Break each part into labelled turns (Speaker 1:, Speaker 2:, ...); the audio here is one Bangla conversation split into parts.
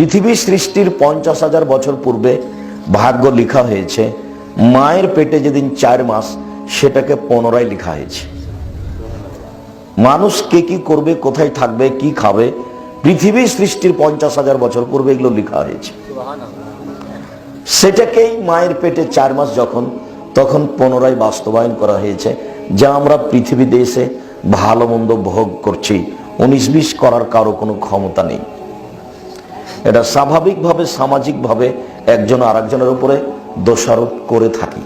Speaker 1: পৃথিবী সৃষ্টির পঞ্চাশ হাজার বছর পূর্বে ভাগ্য লেখা হয়েছে, মায়ের পেটে যেদিন চার মাস, সেটাকে পুনরায় লেখা হয়েছে। মানুষ কে কি করবে, কোথায় থাকবে, কি খাবে, পৃথিবী সৃষ্টির পঞ্চাশ হাজার বছর পূর্বে এগুলো লেখা হয়েছে। সেটাকেই মায়ের পেটে চার মাস যখন, তখন পুনরায় বাস্তবায়ন করা হয়েছে, যা আমরা পৃথিবীতে এসে ভালো মন্দ ভোগ করছি। উনিশ বিশ করার কারও কোনো ক্ষমতা নেই। এটা স্বাভাবিকভাবে, সামাজিকভাবে একজন আরেকজনের উপরে দোষারোপ করে থাকি।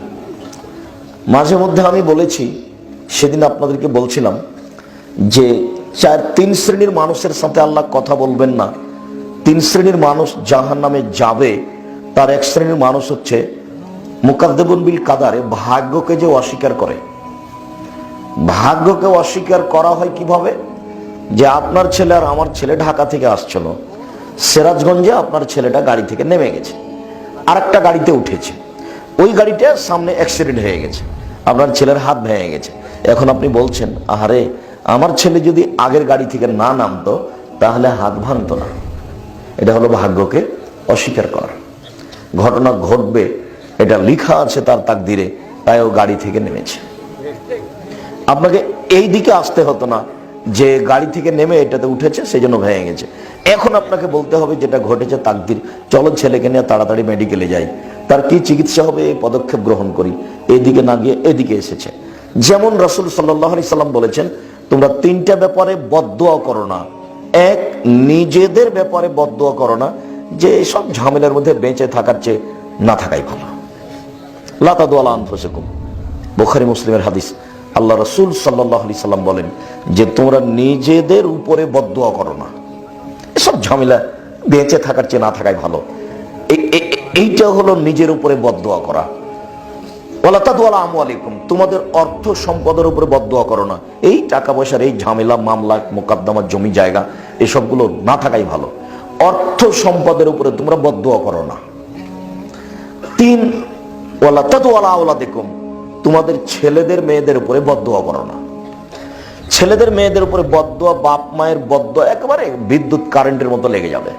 Speaker 1: মাঝে মধ্যে আমি বলেছি, সেদিন আপনাদেরকে বলছিলাম যে, চার তিন শ্রেণির মানুষের সাথে আল্লাহ কথা বলবেন না। তিন শ্রেণির মানুষ জাহান নামে যাবে, তার এক শ্রেণির মানুষ হচ্ছে মুকাদ্দেবুন বিল কাদারে, ভাগ্যকে যে অস্বীকার করে। ভাগ্যকে অস্বীকার করা হয় কীভাবে? যে আপনার ছেলে আর আমার ছেলে ঢাকা থেকে আসছিল। সিরাজগঞ্জে আপনার ছেলেটা গাড়ি থেকে নেমে গেছে। আর একটা গাড়িতে উঠেছে। ওই গাড়িটা সামনে অ্যাক্সিডেন্ট হয়ে গেছে। আপনার ছেলের হাত ভেঙে গেছে। এখন আপনি বলছেন, আহারে, আমার ছেলে যদি আগের গাড়ি থেকে না নামতো, তাহলে হাত ভাঙতো না। এটা হলো ভাগ্যকে অস্বীকার করা। ঘটনা ঘটবে, এটা লেখা আছে তার তাকদিরে, তাই ও গাড়ি থেকে নেমেছে। আপনাকে এই দিকে আসতে হতো না যে গাড়ি থেকে নেমে এটাতে উঠেছে সেই জন্য ভেঙে গেছে। এখন আপনাকে বলতে হবে যেটা ঘটেছে তাকদির। চলো ছেলেকে নিয়ে তাড়াতাড়ি মেডিকেলে যাই। তার কি চিকিৎসা হবে এই পদক্ষেপ গ্রহণ করি। এদিকে না গিয়ে এদিকে এসেছে। যেমন রসুল সাল্লাহ আলি সাল্লাম বলেছেন, তোমরা তিনটা ব্যাপারে বদোয়া করো না। এক, নিজেদের ব্যাপারে বদোয়া করো না, যে সব ঝামেলার মধ্যে বেঁচে থাকার চেয়ে না থাকাই ভালো। লাতাদুয়ালা আনফুসিকুম। বুখারী, মুসলিমের হাদিস। আল্লাহ রসুল সাল্লাহ আলি সাল্লাম বলেন যে তোমরা নিজেদের উপরে বদোয়া করো না। এসব ঝামেলা বেঁচে থাকার চেয়ে না থাকাই ভালো। এই- এই- এইটা হলো নিজের উপরে বদোয়া করা। ওয়ালাতাদওয়ালা আমু আলাইকুম তোমাদের অর্থ সম্পদের উপরে বদোয়া করো না। এই টাকা পয়সার এই ঝামেলা, মামলা, মোকদ্দমা, জমি জায়গা, এসবগুলো না থাকাই ভালো। অর্থ সম্পদের উপরে তোমরা বদোয়া করো না। তিন, ওয়ালা তাদওয়ালা আওলাদিকুম তোমাদের ছেলেদের মেয়েদের উপরে বদোয়া করো না। ছেলেদের মেয়েদের উপরে বদোয়া বাপ মায়ের বদোয়া একেবারে বিদ্যুৎ, কারেন্টের মতো লেগে যাবে।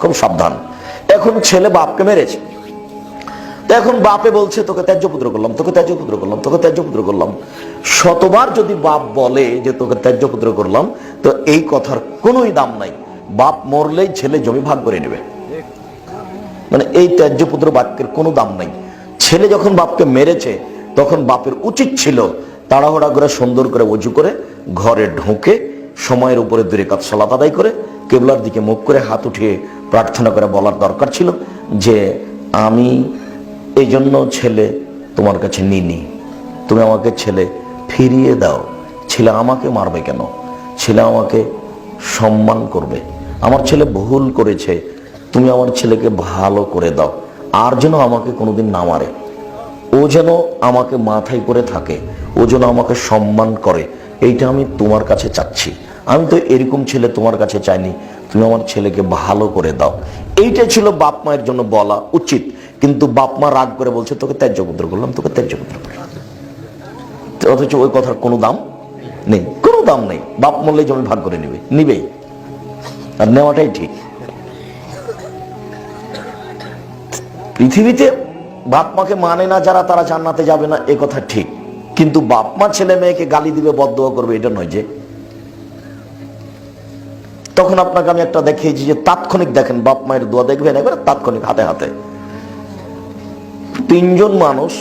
Speaker 1: খুব সাবধান। এখন ছেলে বাপকে মেরেছে। এখন বাপে বলছে, তোকে ত্যায্য পুত্র করলাম, তোকে ত্যায্য পুত্র করলাম, তোকে ত্যায্য পুত্র করলাম। শতবার যদি বাপ বলে যে, তোকে ত্যায্য পুত্র করলাম, তো এই কথার কোনোই দাম নাই। বাপ মরলেই ছেলে জমি ভাগ করে নেবে। মানে এই ত্যায্য পুত্র বাক্যের কোনো দাম নাই। ছেলে যখন বাপকে মেরেছে তখন বাপের উচিত ছিল তাড়াহুড়া করে, সুন্দর করে উঁচু করে ঘরে ঢুকে সময়ের উপরে দূরে কাজ সালাত আদায় করে কেবলার দিকে মুখ করে হাত উঠিয়ে প্রার্থনা করে বলার দরকার ছিল যে, আমি এই জন্য ছেলে তোমার কাছে নিনি তুমি আমাকে ছেলে ফিরিয়ে দাও। ছেলে আমাকে মারবে কেন? ছেলে আমাকে সম্মান করবে। আমার ছেলে ভুল করেছে। তুমি আমার ছেলেকে ভালো করে দাও। আর যেন আমাকে কোনোদিন না মারে। ও যেন আমাকে মাথায় করে থাকে, ও যেন আমাকে সম্মান করে, এইটা আমি তোমার কাছে চাচ্ছি। আমি তো এরকম ছেলে তোমার কাছে চাইনি, তুমি আমার ছেলেকে ভালো করে দাও। এইটা ছিল বাপ মায়ের জন্য বলা উচিত। কিন্তু বাপ মা রাগ করে বলছে, তোকে ত্যায্য পুত্র করলাম, তোকে ত্যায্য পুত্র করলাম। অথচ ওই কথার কোনো দাম নেই, কোনো দাম নেই। বাপ মরলে জমি ভাগ করে নেবে, নিবেই। আর নেওয়াটাই ঠিক। পৃথিবীতে বাপ মাকে মানে না যারা তারা জান্নাতে যাবে না, এ কথা ঠিক। কিন্তু বাপ মা ছেলে মেয়েকে গালি দিবে বদয়া করবে, এটা নয় যে। তখন আপনাকে আমি একটা দেখিয়েছি যে তাৎক্ষণিক দেখেন বাপ মায়ের দোয়া দেখবেন এবারে তাৎক্ষণিক হাতে হাতে। তিনজন মানুষ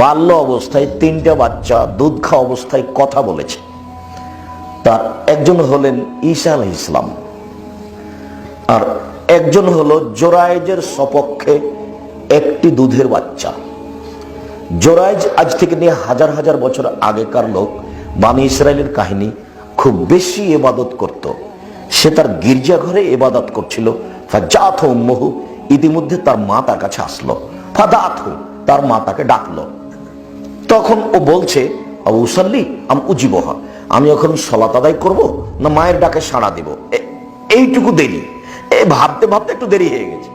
Speaker 1: বাল্য অবস্থায় তিনটা বাচ্চা, দুধ খাওয়া অবস্থায় কথা বলেছে। তার একজন হলেন ঈসা আলহ ইসলাম আর একজন হলো জোরাইজের সপক্ষে একটি দুধের বাচ্চা। জোরাইজ আজ থেকে নিয়ে হাজার হাজার বছর আগেকার লোক বানি ইসরায়েলের কাহিনী খুব বেশি এবাদত করত। সে তার গির্জাঘরে এবাদত করছিল। ফাজাথ উম্মহু, ইতিমধ্যে তার মা তার কাছে আসলো। ফাদাথ তার মা তাকে ডাকলো। তখন ও বলছে, আবু সাল্লি, আম উজিবহা, আমি এখন সলাত আদায় করব না মায়ের ডাকে সাড়া দেব? এইটুকু দেরি। এ, ভাবতে ভাবতে একটু দেরি হয়ে গেছে।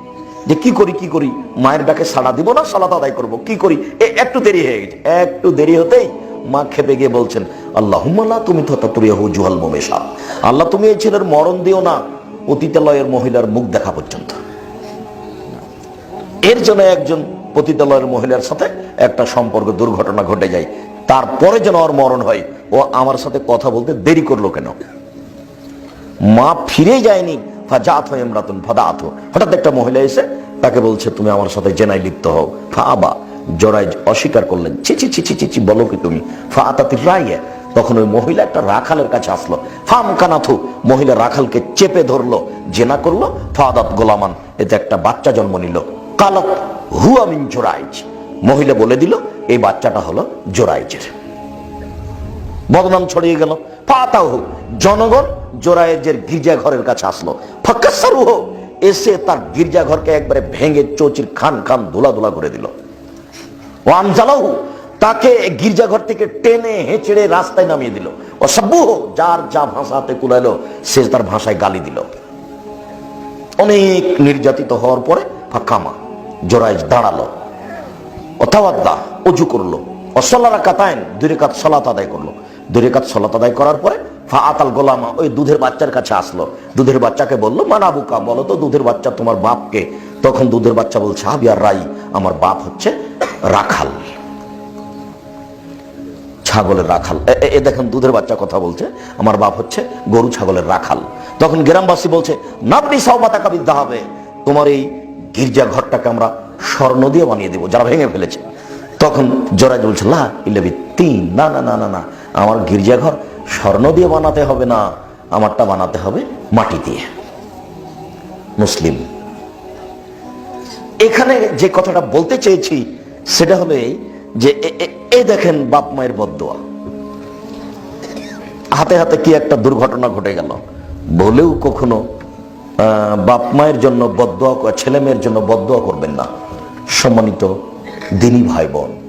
Speaker 1: যে কি করি কি করি? মায়ের ডাকে সাড়া দিব না, সলাত আদায় করব। কি করি? একটু দেরি হয়ে গেছে। একটু দেরি হতেই মা খেপে গিয়ে বলছেন আল্লাহ তুমি জুহাল মোমেশা। আল্লাহ তুমি এই ছেলের মরণ দিও না, পতিতালয়ের মহিলার মুখ দেখা পর্যন্ত। এর জন্য একজন পতিতালয়ের মহিলার সাথে একটা সম্পর্ক দুর্ঘটনা ঘটে যায়। তারপরে যেন ওর মরণ হয়, ও আমার সাথে কথা বলতে দেরি করল কেন? মা ফিরে যায়নি হঠাৎ একটা মহিলা এসে তাকে বলছে, তুমি আমার সাথে লিপ্ত হও। ফাবা জরাই অস্বীকার করলেন বলো কি তুমি? তখন ওই মহিলা একটা রাখালের কাছে আসলো। ফাম কানাথু, মহিলা রাখালকে চেপে ধরলো, জেনা করল, ফাদাত গোলামান, এতে একটা বাচ্চা জন্ম নিল। কালত হুয়া মিন জোরাইজ মহিলা বলে দিল, এই বাচ্চাটা হলো জোরাইজের বদনাম ছড়িয়ে গেল। পাতাও হোক, জনগণ জোরায়েজের গির্জা ঘরের কাছে আসলো। ফাক্কাসারু হোক, এসে তার গির্জা ঘরকে একবারে ভেঙে চৌচির খান খান ধুলা ধুলা করে দিল। ও আমজালাহু তাকে গির্জা ঘর থেকে টেনে হেঁচড়ে রাস্তায় নামিয়ে দিল। ও সাব্বু যার যা ভাষাতে কুলাইলো, সে তার ভাষায় গালি দিল। অনেক নির্যাতিত হওয়ার পরে ফাঁকামা জোরাইজ দাঁড়াল। অথাবাদ্দা অজু করল। অসল্লারা কাতায়ন দুই রেখাত সলাত আদায় করল। দুই রেখাত সলাত আদায় করার পরে ফা আতাল গোলামা, ওই দুধের বাচ্চার কাছে আসলো। দুধের বাচ্চাকে বলল, মানাবুকা, বলো তো দুধের বাচ্চা তোমার বাপকে? তখন দুধের বাচ্চা বলছে হাবিয়ার রাই, আমার বাপ হচ্ছে রাখাল। ছাগলের রাখাল। এ- দেখেন, দুধের বাচ্চা কথা বলছে, আমার বাপ হচ্ছে গরু ছাগলের রাখাল। তখন গ্রামবাসী বলছে নাপনি সৌমাতাকা বিদ্যা হবে তোমার এই গির্জা ঘরটাকে আমরা স্বর্ণ দিয়ে বানিয়ে দেবো, যারা ভেঙে ফেলেছে। তখন জোরাজ বলছে, লা ইলেবি তিন, না না না না না আমার গির্জাঘর স্বর্ণ দিয়ে বানাতে হবে না, আমারটা বানাতে হবে মাটি দিয়ে। মুসলিম, এখানে যে কথাটা বলতে চেয়েছি, সেটা হলো যে এ- দেখেন বাপ মায়ের বদোয়া হাতে হাতে কি একটা দুর্ঘটনা ঘটে গেল? বলেও কখনো বাপ মায়ের জন্য বদোয়া ছেলে মেয়ের জন্য বদোয়া করবেন না। সম্মানিত দিনী ভাই বোন